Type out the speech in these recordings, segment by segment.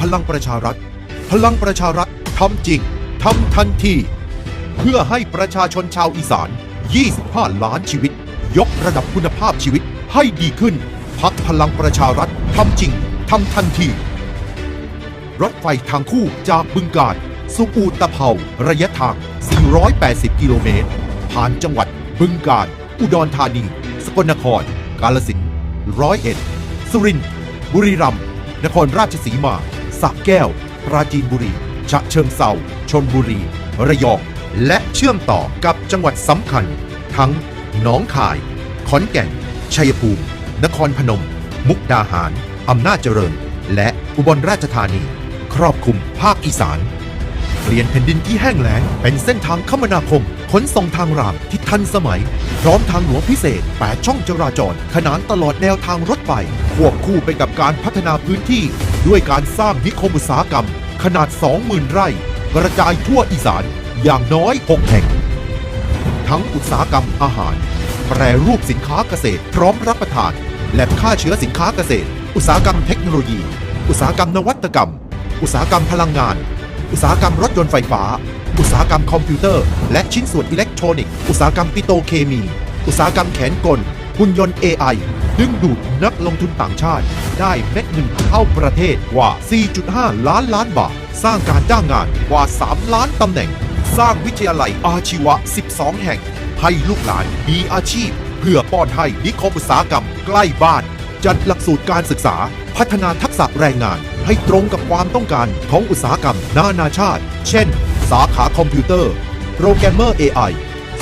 พลังประชารัฐ พลังประชารัฐทำจริงทำทันที เพื่อให้ประชาชนชาวอีสาน 25 ล้านชีวิต ยกระดับคุณภาพชีวิตให้ดีขึ้น พักพลังประชารัฐทำจริงทำทันที รถไฟทางคู่จากบึงกาฬสู่อูตะเภาระยะทาง 480 กิโลเมตร ผ่านจังหวัด บึงกาฬ อุดรธานี สกลนคร กาฬสินธุ์ร้อยเอ็ด สุรินทร์ บุรีรัมย์ นครราชสีมา สระแก้ว ปราจีนบุรี ฉะเชิงเซาชนบุรี ระยอง และเชื่อมต่อกับจังหวัดสำคัญ ทั้งหนองคาย ขอนแก่น ชัยภูมิ นครพนม มุกดาหาร อำนาจเจริญ และอุบลราชธานี ครอบคลุมภาคอีสานเปลี่ยนแผ่นดินที่แห้งแล้งเป็นเส้นทางคมนาคม ขนส่งทางรางที่ทันสมัย พร้อมทางหลวงพิเศษ 8 ช่องจราจร ขนานตลอดแนวทางรถไฟควบคู่ไปกับการพัฒนาพื้นที่ ด้วยการสร้างนิคมอุตสาหกรรม ขนาด 20,000 ไร่ กระจายทั่วอีสานอย่างน้อย 6 แห่ง ทั้งอุตสาหกรรมอาหาร แปรรูปสินค้าเกษตร พร้อมรับประทาน และฆ่าเชื้อสินค้าเกษตร อุตสาหกรรมเทคโนโลยี อุตสาหกรรมนวัตกรรม อุตสาหกรรมพลังงาน อุตสาหกรรมรถยนต์ไฟฟ้า อุตสาหกรรมคอมพิวเตอร์ และชิ้นส่วนอิเล็กทรอนิกส์ อุตสาหกรรมปิโตรเคมี อุตสาหกรรมแขนกล หุ่นยนต์ AI ดึงดูดนักลงทุนต่างชาติ ได้เม็ดเงินเข้าประเทศกว่า 4.5 ล้านล้านบาท สร้างการจ้างงานกว่า 3 ล้านตำแหน่ง สร้างวิทยาลัยอาชีวะ 12 แห่ง ให้ลูกหลานมีอาชีพ เพื่อป้อนให้นิคมอุตสาหกรรมใกล้บ้าน จัดหลักสูตรการศึกษา พัฒนาทักษะแรงงาน ให้ตรงกับความต้องการของอุตสาหกรรม นานาชาติ เช่น สาขาคอมพิวเตอร์ โปรแกรมเมอร์ AI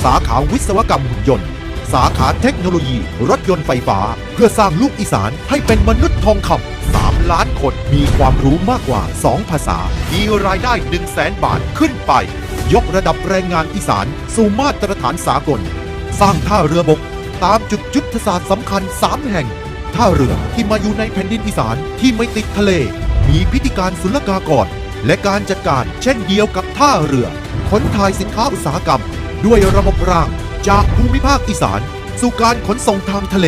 สาขาวิศวกรรมหุ่นยนต์ สาขาเทคโนโลยี รถยนต์ไฟฟ้า เพื่อสร้างลูกอีสานให้เป็นมนุษย์ทองคำ3 ล้านคนมีความรู้มากกว่า 2 ภาษา มีรายได้ 1 0 0 0 0แสนบาทขึ้นไป ยกระดับแรงงานอีสานสู่มาตรฐานสากล สร้างท่าเรือบก ตามจุดยุทธศาสตร์สำคัญ 3 แห่ง ท่าเรือที่มาอยู่ในแผ่นดินอีสานที่ไม่ติดทะเล มีพิธีการศุลกากรและการจัดการเช่นเดียวกับท่าเรือขนถ่ายสินค้าอุตสาหกรรม ด้วยระบบราง จากภูมิภาคอีสาน สู่การขนส่งทางทะเล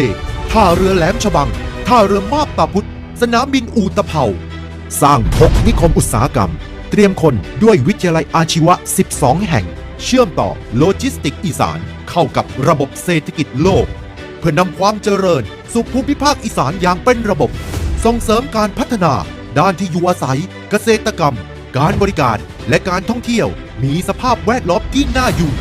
ท่าเรือแหลมฉบัง ท่าเรือมาบตาพุธสนามบินอูตะเภา สร้างพกนิคมอุตสาหกรรม เตรียมคนด้วยวิทยาลัยอาชีวะ 12 แห่ง เชื่อมต่อโลจิสติกอีสานเข้ากับระบบเศรษฐกิจโลก เพื่อนำความเจริญสู่ภูมิภาคอีสานอย่างเป็นระบบ ส่งเสริมการพัฒนา ด้านที่อยู่อาศัย เกษตรกรรม การบริการและการท่องเที่ยว มีสภาพแวดล้อมที่น่าอยู่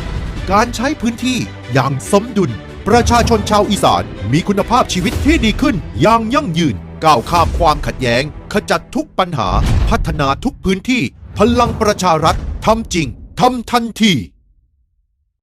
การใช้พื้นที่อย่างสมดุล ประชาชนชาวอีสานมีคุณภาพชีวิตที่ดีขึ้นอย่างยั่งยืน ก้าวข้ามความขัดแย้ง ขจัดทุกปัญหา พัฒนาทุกพื้นที่ พลังประชารัฐทำจริงทำทันที